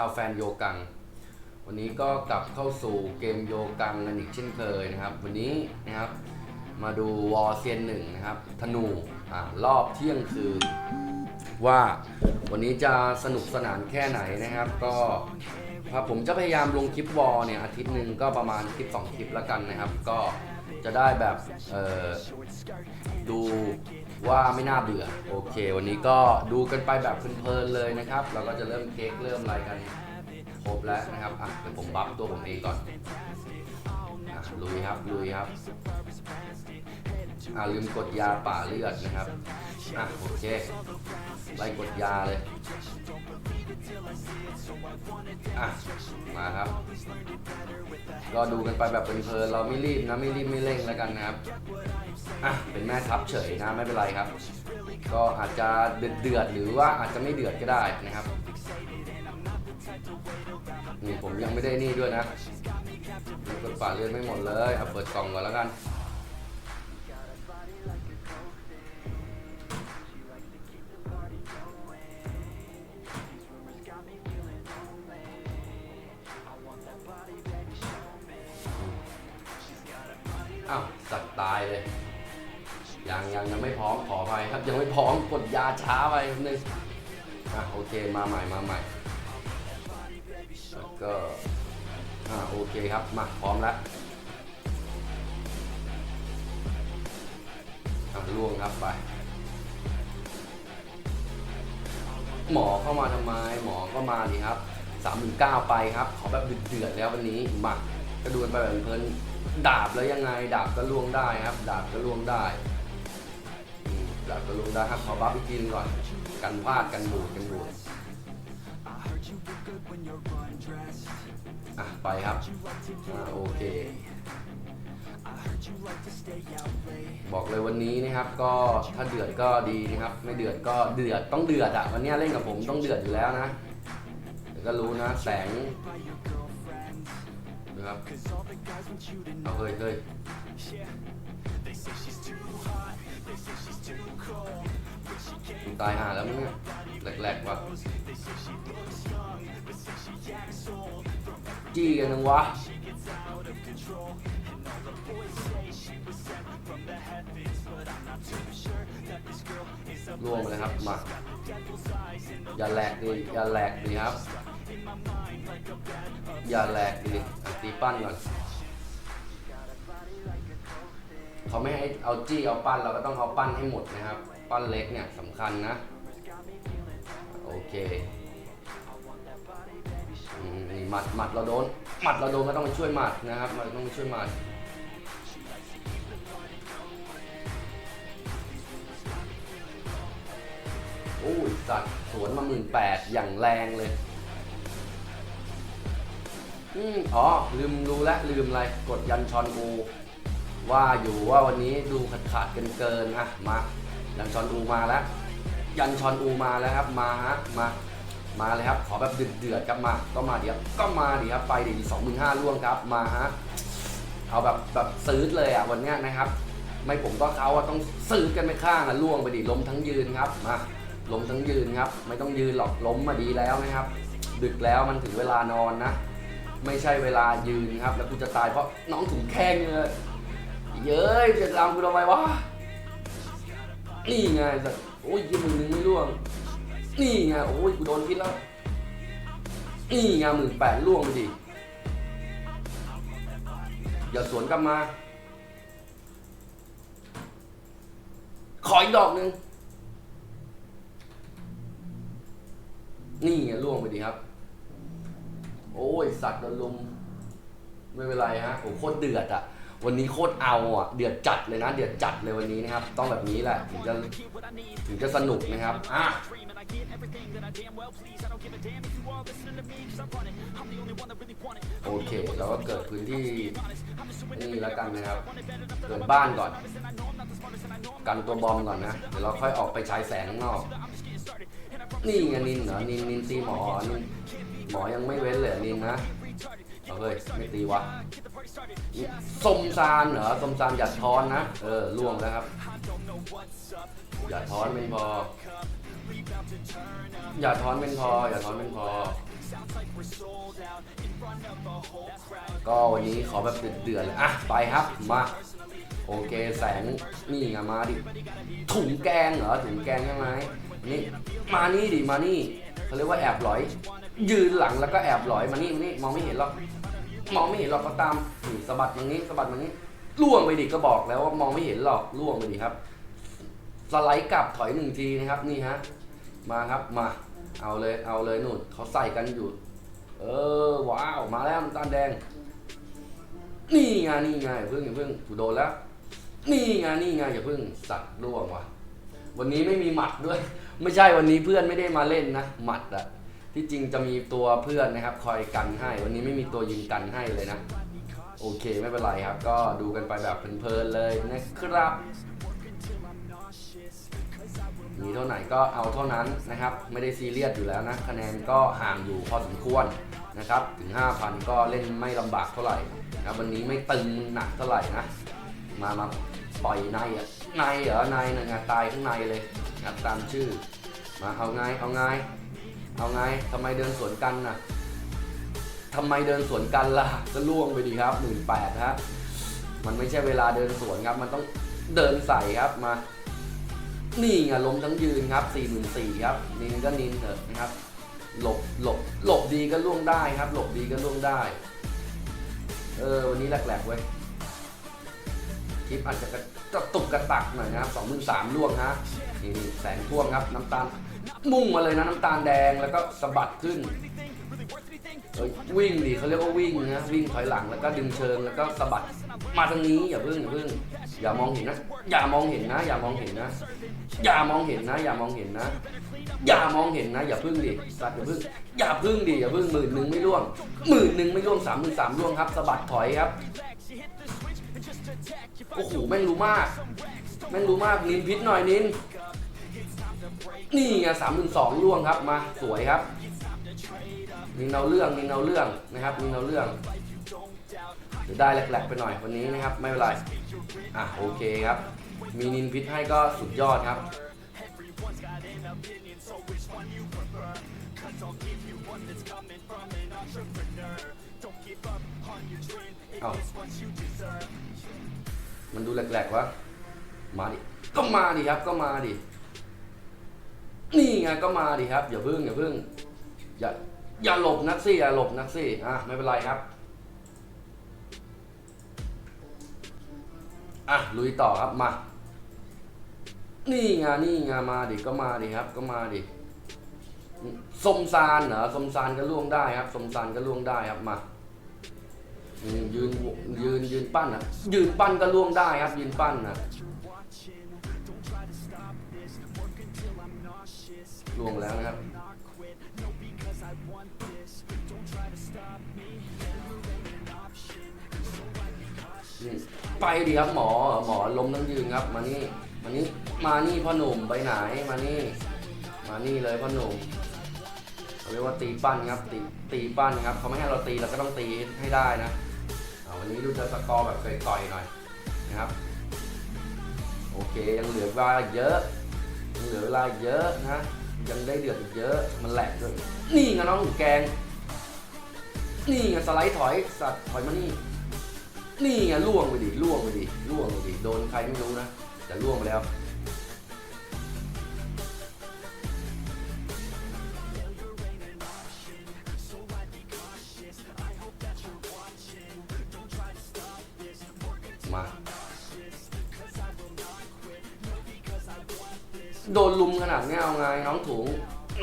าวแฟนโยกัง วันนี้ก็กลับเข้าสู่เกมโยกังกันอีกเช่นเคยนะครับ วันนี้นะครับมาดูวอร์เซียนหนึ่งนะครับธนูอ่ารอบเที่ยงคืนว่าวันนี้จะสนุกสนานแค่ไหนนะครับ ก็ครับผมจะพยายามลงคลิปวอลเนี่ยอาทิตย์หนึ่งก็ประมาณคลิป 2 คลิปแล้วกันนะครับ ก็จะได้แบบดูว่าไม่น่าเบื่อ โอเค วันนี้ก็ดูกันไปแบบเพลินๆเลยนะครับ เราก็จะเริ่มเค้กเริ่มอะไรกันครบแล้วนะครับอะเดี๋ยวผมบัฟตัวผมเองก่อนอะลุยครับลุยครับอ่าลืมกดยาป่าเลือดนะครับอะโอเคไล่กดยาเลยอะมาครับ ก็ดูกันไปแบบเพลินๆเราไม่รีบนะไม่รีบไม่เร่งแล้วกันนะครับ อะเป็นแม่ทัพเฉยนะไม่เป็นไรครับ ก็อาจจะเดือดเดือดหรือว่าอาจจะไม่เดือดก็ได้นะครับนี่ผมยังไม่ได้นี่ด้วยนะยังกดป่าเลือดไม่หมดเลยเอาเปิดกล่องก่อนแล้วกันอ้าวสัตว์ตายเลย ยังยังยังไม่พร้อมขออภัยครับยังไม่พร้อมกดยาช้าไปนิดนึงอะโอเคมาใหม่มาใหม่แล้วก็อะโอเคครับมาพร้อมแล้วอะล่วงครับไปหมอเข้ามาทำไม หมอก็มาดีครับสามหมื่นเก้าไปครับ ขอแบบเดือดๆแล้ววันนี้มาก็ดูนไปแบบเพลินดาบแล้วยังไง ดาบก็ล่วงได้ครับ ดาบก็ล่วงได้าก็ล่วงได้ครับขอบัฟอีกทีนึงก่อน กันพลาดกันบูดกันบูดอะไปครับอ่าโอเค บอกเลยวันนี้นะครับก็ถ้าเดือดก็ดีนะครับ ไม่เดือดก็เดือดต้องเดือดอะวันนี้เล่นกับผมต้องเดือดอยู่แล้วนะเดี๋ยวก็รู้นะแสงนะครับเอาเฮ้ยเฮ้ย ตายห่าแล้วมั้งเนี่ยแหลกๆว่ะจี้กันนึงวะร่วงไปเลยครับ มา อย่าแหลกดิอย่าแหลกดิครับ อย่าแหลกดิตีปั้นก่อนเขาไม่ให้เอาจี้เอาปั้นเราก็ต้องเอาปั้นให้หมดนะครับ ปั้นเล็กเนี่ยสำคัญนะ โอเคอมนี่หมัดหมัดเราโดนหมัดเราโดนก็ต้องไปช่วยหมัดนะครับเราต้องไปช่วยหมัดโอ้ยสัตว์สวนมาหมื่นแปดอย่างแรงเลยอืมอ๋อ ลืมรู้แล้วลืมอะไร กดยันชอนอูว่าอยู่ว่าวันนี้ดูขาดขาดเกินเกินอะ มา ยันชอนอูมาแล้ว ยันชอนอูมาแล้วครับ มาฮะ มา มาเลยครับ ขอแบบเดือดๆครับมา ก็มาเดี๋ยว ก็มาดิครับไปเดิสองหมื่นห้าล่วงครับ มาฮะ เอาแบบแบบซื้อเลยอะวันนี้นะครับ ไม่ผมก็เขาอะต้องซื้อกันไปข้างอะล่วงไปดิล้มทั้งยืนครับ มา ล้มทั้งยืนครับ ไม่ต้องยืนหรอก ล้มมาดีแล้วนะครับ ดึกแล้วมันถึงเวลานอนนะ ไม่ใช่เวลายืนครับ แล้วกูจะตายเพราะน้องถุงแข้งเลยเย้ยจะทำกูทำไมวะ นี่ไงสัตว์โอ้ยยี่มือนึงไม่ร่วง นี่ไงโอ้ยกูโดนพิษแล้ว นี่ไงหมื่นแปดล่วงไปดิอย่าสวนกลับมา ขออีกดอกหนึ่งนี่ไงล่วงไปดีครับ โอ้ยสัตว์โดนลุมไม่เป็นไรฮะผมโคตรเดือดอะ วันนี้โคตรเอาอะเดือดจัดเลยนะ เดือดจัดเลยวันนี้นะครับ ต้องแบบนี้แหละถึงจะถึงจะสนุกนะครับ อะโอเค เราก็เกิดพื้นที่นี่แล้วกันนะครับ เกิดบ้านก่อน กันตัวบอมก่อนนะ เดี๋ยวเราค่อยออกไปฉายแสงข้างนอก นี่ไงนินเหรอ นินนินตีหมอนินหมอยังไม่เว้นเลยนินนะ เอาเฮ้ยไม่ตีวะสมซานเหรอสมซานอย่าท้อนนะ เออล่วงแล้วครับอย่าท้อนเป็นพออย่าท้อนเป็นพออย่าท้อนเป็นพอ ก็วันนี้ขอแบบเดือดๆเลยอะไปครับมาโอเคแสงนี่ไงมาดิถุงแกงเหรอถุงแกงใช่ไหมนี่มานี่ดิมานี่เขาเรียกว่าแอบหลอย ยืนหลังแล้วก็แอบหลอยมานี่มานี่มองไม่เห็นหรอกมองไม่เห็นหรอกก็ตามนี่สะบัดอย่างนี้สะบัดอย่างนี้ล่วงไปดิก็บอกแล้วว่ามองไม่เห็นหรอกล่วงไปดิครับ สไลด์กลับถอยหนึ่งทีนะครับ นี่ฮะมาครับมา เอาเลยเอาเลยนู่นเขาใส่กันอยู่ เออว้าวมาแล้วน้ำตาลแดง นี่ไงนี่ไงเพิ่งอย่าเพิ่งถูกโดนแล้ว นี่ไงนี่ไงอย่าเพิ่งสัตว์ล่วงว่ะวันนี้ไม่มีหมัดด้วย ไม่ใช่วันนี้เพื่อนไม่ได้มาเล่นนะหมัดอะ ที่จริงจะมีตัวเพื่อนนะครับ คอยกันให้ วันนี้ไม่มีตัวยิงกันให้เลยนะ โอเคไม่เป็นไรครับ ก็ดูกันไปแบบเพลินๆเลยนะครับ มีเท่าไหร่ก็เอาเท่านั้นนะครับ ไม่ได้ซีเรียสอยู่แล้วนะคะแนนก็ห่างอยู่พอสมควรนะครับ ถึง 5,000 ก็เล่นไม่ลำบากเท่าไหร่นะครับวันนี้ไม่ตึงหนักเท่าไหร่นะ มามาปล่อยในอะในเหรอในน่ะไงตายข้างในเลยนะครับตามชื่อ มาเอาไงเอาไง เอาไงทำไมเดินสวนกันน่ะทำไมเดินสวนกันล่ะก็ล่วงไปดีครับหมื่นแปดฮะมันไม่ใช่เวลาเดินสวนครับ มันต้องเดินใส่ครับมา นี่ไงล้มทั้งยืนครับ4 4 0 0 0ครับนินก็นินเถอะนะครับ หลบหลบหลบดีก็ล่วงได้ครับ หลบดีก็ล่วงได้ เออวันนี้แหลกๆเว้ยคลิปอาจจะกระตุกกระตักหน่อยนะครับสองหมื่นสามล่วงฮะนี่นี่แสงท่วงครับน้ำตาล มุ่งมาเลยนะน้ำตาลแดงแล้วก็สะบัดขึ้นวิ่งดิเขาเรียกว่าวิ่งนะวิ่งถอยหลังแล้วก็ดึงเชิงแล้วก็สะบัดมาทางนี้อย่าพิ่งอย่าพิ่งอย่ามองเห็นนะอย่ามองเห็นนะ อย่ามองเห็นนะอย่ามองเห็นนะอย่ามองเห็นนะ อย่ามองเห็นนะ อย่าพึ่งดิสัตว์อย่าพึ่งอย่าพึ่งดิอย่าพึ่งหมื่นหนึ่งไม่ร่วงหมื่นหนึ่งไม่ร่วงสามหมื่นสามร่วงครับสะบัดถอยครับโอ้โหแม่งรู้มากแม่งรู้มากนินพิษหน่อยนิน นี่ไงสามหมื่นสองร่วงครับมาสวยครับนินเอาเรื่องนินเอาเรื่องนะครับนินเอาเรื่องเดี๋ยวได้แหลกๆไปหน่อยวันนี้นะครับ ไม่เป็นไรอะโอเคครับ มีนินพิษให้ก็สุดยอดครับเอามันดูแหลกๆวะมาดิ ก็มาดิครับ ก็มาดิ นี่ไงก็มาดิครับ อย่าพึ่งอย่าพึ่งอย่าอย่าหลบนักสิอย่าหลบนักสิอะไม่เป็นไรครับอะลุยต่อครับมา นี่ไงนี่ไงมาดิก็มาดิครับก็มาดิสมซานเหรอสมซานก็ล่วงได้ครับสมซานก็ล่วงได้ครับมายืนยืนยืนปั้นอะยืนปั้นก็ล่วงได้ครับ ยืนปั้นนะ ลวงแล้วนะครับไปดีครับหมอหมอล้มทั้งยืนครับ มานี่มานี่มานี่พ่อหนุ่มไปไหนมานี่ มานี่เลยพ่อหนุ่มเขาเรียกว่าตีปั้นครับตีตีปั้นครับเขาไม่ให้เราตีเราก็ต้องตีให้ได้นะวันนี้ดูจะสกอร์แบบต่อยๆหน่อยนะครับ โอเคยังเหลือเวลาเยอะยังเหลือเวลาเยอะนะ ยังได้เดือดอีกเยอะ มันแหลกด้วย นี่ไงน้องหนูแกง นี่ไงสไลด์ถอยสัตว์ถอยมานี่ นี่ไงล่วงไปดิล่วงไปดิล่วงไปดิโดนใครไม่รู้นะแต่ล่วงไปแล้วมา โดนลุมขนาดนี้เอาไงน้องถุง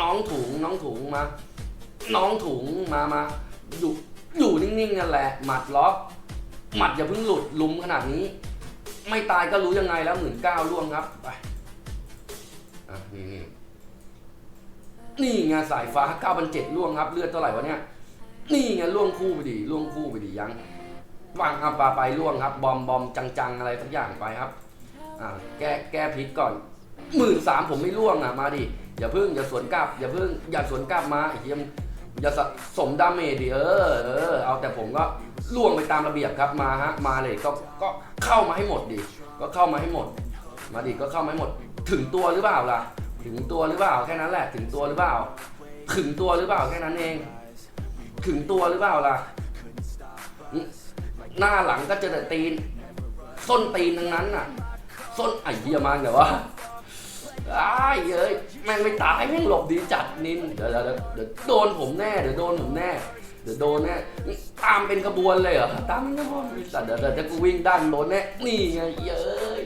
น้องถุงน้องถุงมา น้องถุงมามาอยู่อยู่นิ่งๆนั่นแหละ หมัดล็อกหมัดอย่าเพิ่งหลุดลุมขนาดนี้ ไม่ตายก็รู้ยังไงแล้วหมื่นเก้าล่วงครับไปอะนี่นี่นี่ไงสายฟ้าเก้าพันเจ็ดล่วงครับ เลือดเท่าไหร่วะเนี่ยนี่ไงล่วงคู่ไปดิล่วงคู่ไปดิยังวางครับปลาไปล่วงครับ บอมบอมจังๆอะไรสักอย่างไปครับ อ่าแก้แก้พิษก่อน หมื่นสามผมไม่ล่วงอะมาดิอย่าพึ่งอย่าสวนกลับ อย่าพึ่งอย่าสวนกลับมาไอ้เหี้ยมอย่าสะสมดาเมจดิเออเออเอาแต่ผมก็ล่วงไปตามระเบียบครับมาฮะมาเลยก็ก็เข้ามาให้หมดดิก็เข้ามาให้หมด มาดิก็เข้ามาให้หมด ถึงตัวหรือเปล่าล่ะ ถึงตัวหรือเปล่าแค่นั้นแหละ ถึงตัวหรือเปล่า ถึงตัวหรือเปล่าแค่นั้นเอง ถึงตัวหรือเปล่าล่ะหน้าหลังก็เจอแต่ตีน ส้นตีนทั้งนั้นน่ะ ส้นไอ้เหี้ยมันเดี๋ยววะ อ้ายเอ้ยแม่งไม่ตายแม่งหลบดีจัดนินเดี๋ยวเดี๋ยวเดี๋ยวโดนผมแน่เดี๋ยวโดนผมแน่เดี๋ยวโดนแน่ตามเป็นขบวนเลยเหรอตามเป็นขบวนไอ้สัตว์เดี๋ยวเดี๋ยวจะกูวิ่งด้านโดนแน่นี่ไงเย้ย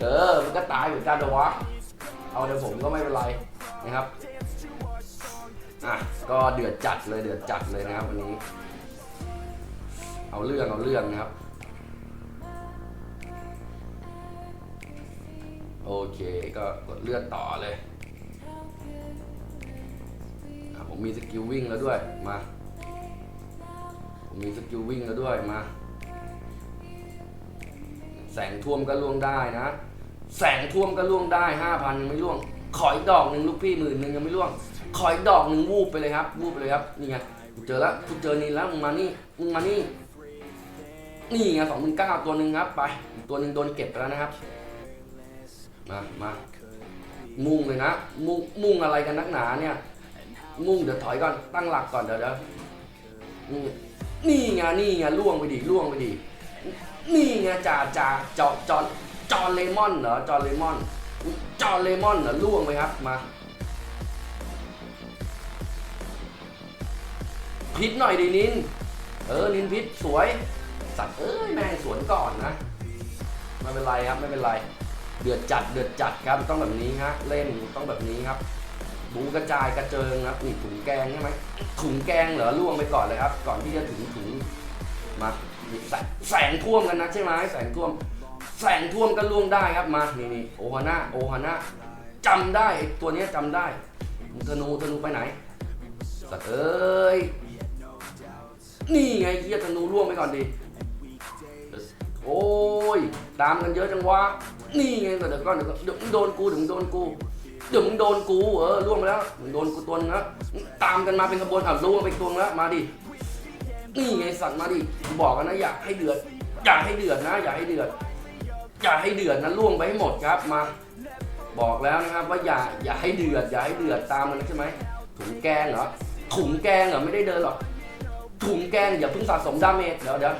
เออมันก็ตายเหมือนกันแต่วะเอาเดี๋ยวผมก็ไม่เป็นไรนะครับอะก็เดือดจัดเลยเดือดจัดเลยนะครับวันนี้ เอาเรื่องเอาเรื่องนะครับ โอเคก็กดเลือดต่อเลยผมมีสกิลวิ่งแล้วด้วยมาผมมีสกิลวิ่งแล้วด้วยมา แสงท่วมก็ล่วงได้นะ แสงท่วมก็ล่วงได้ห้าพันยังไม่ล่วง ขออีกดอกหนึ่งลูกพี่หมื่นหนึ่งยังไม่ล่วง ขออีกดอกหนึ่งวูบไปเลยครับวูบไปเลยครับนี่ไงกูเจอแล้วกูเจอนี่แล้วมึงมานี่มึงมานี่นี่ไงสองหมื่นเก้าตัวหนึ่งครับไปตัวหนึ่งโดนเก็บไปแล้วนะครับ มามามุ่งเลยนะ มุ่งมุ่งอะไรกันนักหนาเนี่ย มุ่งเดี๋ยวถอยก่อนตั้งหลักก่อนเดี๋ยวเดี๋ยวนี่ไงนี่ไงล่วงไปดิล่วงไปดินี่ไงจ่าจ่าจอจอนจอนเลมอนเหรอจอนเลมอนจอนเลมอนเหรอล่วงไปครับมาพิษหน่อยดินิน เออนินพิษสวย สัตว์เอ้ยแม่งสวนก่อนนะ ไม่เป็นไรครับไม่เป็นไร เดือดจัดเดือดจัดครับต้องแบบนี้ฮะเล่นต้องแบบนี้ครับบูกระจายกระเจิงครับนี่ถุงแกงใช่ไหมถุงแกงเหรอล่วงไปก่อนเลยครับ ก่อนที่จะถึงถุงมาแสแสงท่วมกันนะใช่ไหมแสงท่วม แสงท่วมก็ล่วงได้ครับมานี่นี่โอฮาน่าโอฮาน่าจำได้ตัวนี้จำได้ธนูธนูไปไหนสัตว์เอ้ยนี่ไงเฮียธนูล่วงไปก่อนดิโอ้ยตามกันเยอะจังวะ นี่ไงเดี๋ยวก่อนเดี๋ยวก่อนเดี๋ยวมึงโดนกูเดี๋ยวมึงโดนกูเดี๋ยวมึงโดนกูเออล่วงไปแล้วมึงโดนกูตัวนึงแล้วตามกันมาเป็นขบวนอะล่วงไปตัวนึงแล้วมาดินี่ไงสัตว์มาดิบอกกันนะอยากให้เดือด อยากให้เดือดนะ อยากให้เดือด อยากให้เดือดนะล่วงไปให้หมดครับมา บอกแล้วนะครับว่าอย่าอย่าให้เดือดอย่าให้เดือดตามมันใช่ไหมถุงแกงเหรอถุงแกงเหรอไม่ได้เดินหรอกถุงแกงอย่าเพิ่งสะสมดาเมจเดี๋ยวเดี๋ยว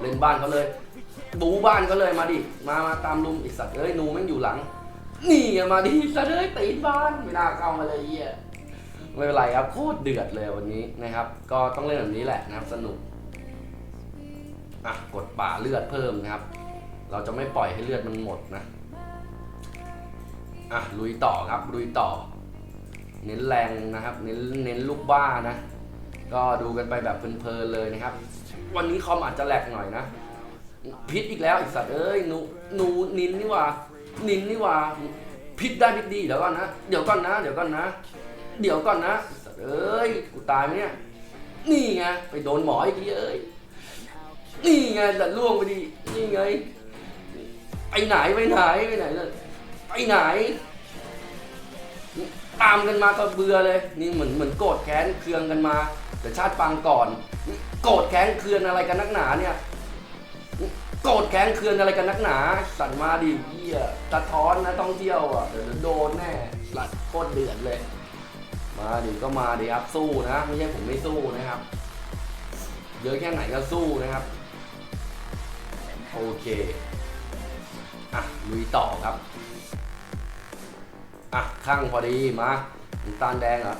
เล่นบ้านเขาเลย บูบ้านเขาเลยมาดิ มามาตามลุมไอสัตว์เอ้ยหนูแม่งอยู่หลัง นี่ไงมาดิสัตว์เอ้ยตีนบ้านไม่น่าเข้ามาเลยเหี้ยไม่เป็นไรครับโคตรเดือดเลยวันนี้นะครับ ก็ต้องเล่นแบบนี้แหละนะครับสนุกอะกดป่าเลือดเพิ่มนะครับ เราจะไม่ปล่อยให้เลือดมันหมดนะอะลุยต่อครับลุยต่อ เน้นแรงนะครับ เน้นเน้นลูกบ้านะ ก็ดูกันไปแบบเพลินๆเลยนะครับ วันนี้คอมอาจจะแหลกหน่อยนะ พิษอีกแล้วไอีสัตว์เอ้ยหนูหนูนินนี่ว่า นินนี่ว่า พิษได้พิษดีเดี๋ยวก่อนนะ เดี๋ยวก่อนนะ เดี๋ยวก่อนนะ เดี๋ยวก่อนนะไอ้สัตว์เอ้ย กูตายไหมเนี่ย นี่ไงไปโดนหมออีกทีเอ้ย นี่ไงแต่ล่วงไปดีนี่ไง ไปไหนไปไหนไปไหนเลยไปไหน ตามกันมาก็เบื่อเลย นี่เหมือนเหมือนโกรธแค้นเคืองกันมา แต่ชาติปางก่อน โกรธแค้นเคืองอะไรกันนักหนาเนี่ย โกรธแค้นเคืองอะไรกันนักหนา สั่นมาดิเหี้ยตะท้อนนะต้องเที่ยวอะเดี๋ยวโดนแน่หลัดโคตรเดือดเลย มาดิก็มาดิครับสู้นะไม่ใช่ผมไม่สู้นะครับ เยอะแค่ไหนก็สู้นะครับ โอเคอะลุยต่อครับอะข้างพอดีมาน้ำตาลแดงอะ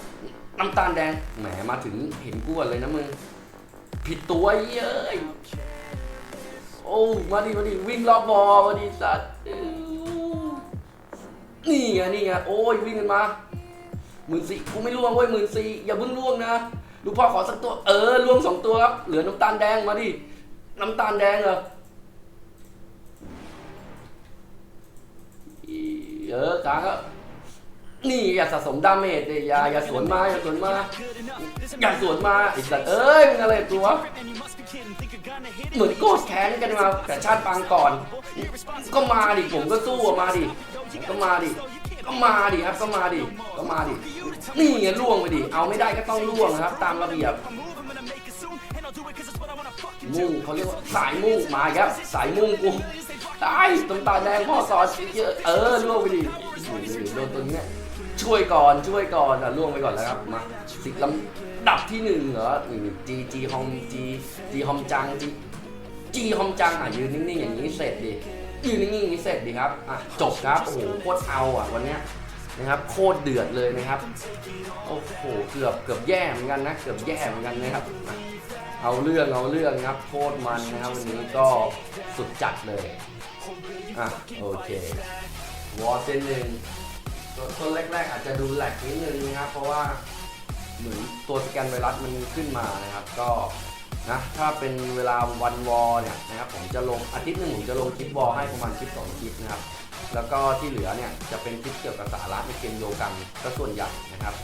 น้ำตาลแดงแหมมาถึงเห็นกวนเลยนะมึง ผิดตัวเย้ยโอ้มาดิมาดิวิ่งรอบบอมาดิสัตว์นี่ไงนี่ไงโอ้ยวิ่งกันมาหมื่นสี่กูไม่ล่วงเว้ยหมื่นสี่อย่าเพิ่งล่วงนะลูกพ่อขอสักตัวเออล่วงสองตัวครับเหลือน้ำตาลแดงมาดิน้ำตาลแดงเหรอเออกลางก็ นี่อย่าสะสมดาเมจดิอย่าอย่าสวนมาอย่าสวนมาอย่าสวนมาไอ้สัตว์เอ้ยมึงอะไรตัวเหมือนโกดแค้นกันมาแต่ชาติปางก่อน ก็มาดิผมก็สู้อะมาดิก็มาดิก็มาดิครับก็มาดิก็มาดินี่ไงล่วงไปดิเอาไม่ได้ก็ต้องล่วงนะครับ ตามระเบียบมุ่งเขาเรียกว่าสายมุ่งมาครับสายมุ่งกูตายตำตาแดงพ่อสอนเยอะเออล่วงไปดิโดนตัวเนี้ย ช่วยก่อนช่วยก่อนอะล่วงไปก่อนแล้วครับมาสิบลำดับที่หนึ่งเหรอนี่จีจีฮอมจีจีฮอมจังจีจีฮอมจังอะยืนนิ่งๆอย่างนี้เสร็จดิยืนนิ่งๆอย่างนี้เสร็จดิครับอะจบครับโอ้โหโคตรเอาอะวันเนี้ยนะครับโคตรเดือดเลยนะครับโอ้โหเกือบเกือบแย่เหมือนกันนะเกือบแย่เหมือนกันนะครับเอาเรื่องเอาเรื่องครับโคตรมันนะครับวันนี้ก็สุดจัดเลยอะโอเควอร์เซนหนึ่ง ตัวต้นแรกๆ อาจจะดูแหลกนิดนึงนะครับเพราะว่าเหมือนตัวสแกนไวรัสมันขึ้นมานะครับ ก็นะถ้าเป็นเวลาวันวอเนี่ยนะครับผมจะลงอาทิตย์หนึ่งผมจะลงคลิปวอให้ประมาณคลิปสองคลิปนะครับ แล้วก็ที่เหลือเนี่ยจะเป็นคลิปเกี่ยวกับสาระในเกมโยกันก็ส่วนใหญ่นะครับ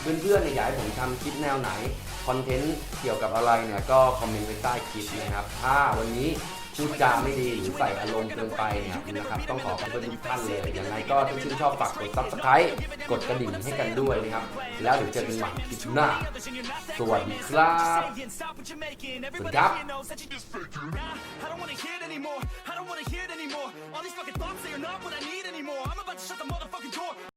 เพื่อนๆเนี่ยอยากให้ผมทำคลิปแนวไหนคอนเทนต์เกี่ยวกับอะไรเนี่ยก็คอมเมนต์ไว้ใต้คลิปนะครับ ถ้าวันนี้ พูดจาไม่ดีหรือใส่อารมณ์เกินไปเนี่ยนะครับต้องขอขอบคุณทุกท่านเลยอย่างไรก็ถ้าชื่นชอบฝากกดซับสไครต์กดกระดิ่งให้กันด้วยนะครับ แล้วเดี๋ยวเจอกันใหม่คลิปหน้า สวัสดีครับสวัสดีครับ